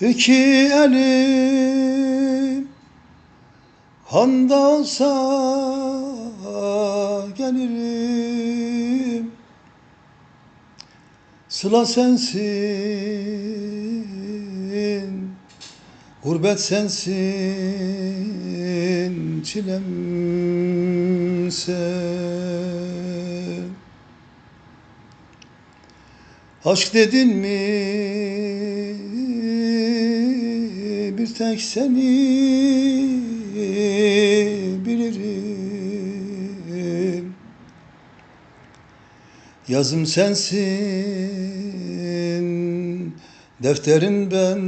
İki elim Handa olsa gelirim. Sıla sensin Gurbet sensin Çilem sen. Aşk dedin mi bir tek seni bilirim. Yazım sensin defterin ben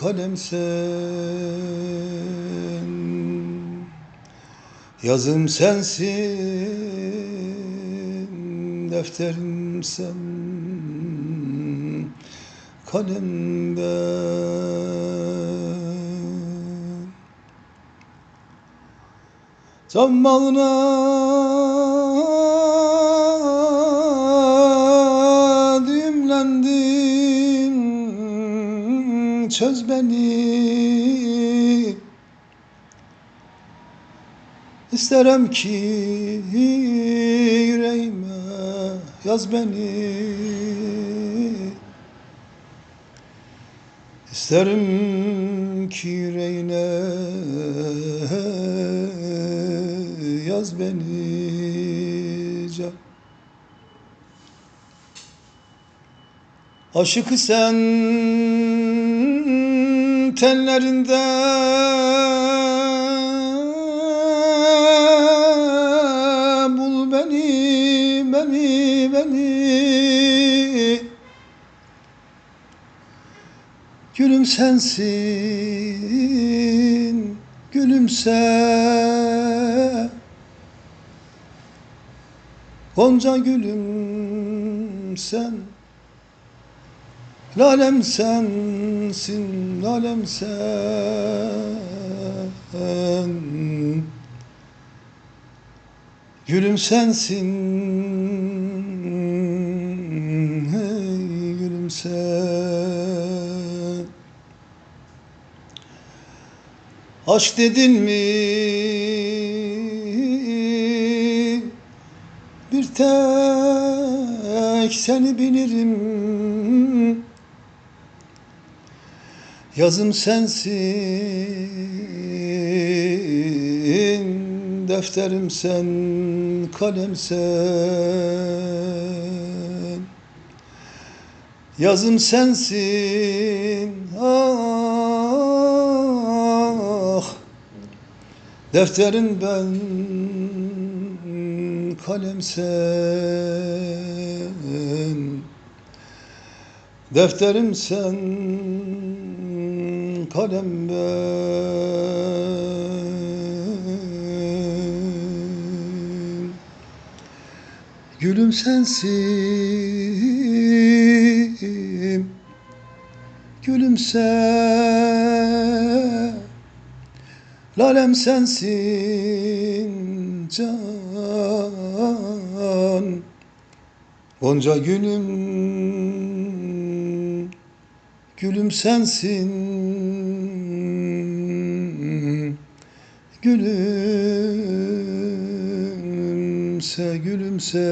kalem sen. Yazım sensin defterim sen kalem ben düğümlendim Çöz beni. İsterim ki yüreğime yaz beni İsterim ki yüreğine yaz beni can Aşıkı sen tellerinde Gülüm sensin, gülümse Gonca gülüm sen. Lalem sensin, lalem sen. Gülüm sensin, Aşk dedin mi? Bir tek seni bilirim. Yazım sensin defterim sen kalem sen. Yazım sensin Defterin ben kalem sen Defterim sen kalem ben. Gülüm sensin Gülümse Lalem sensin can. Gonca gülüm Gülüm sensin. Gülümse gülümse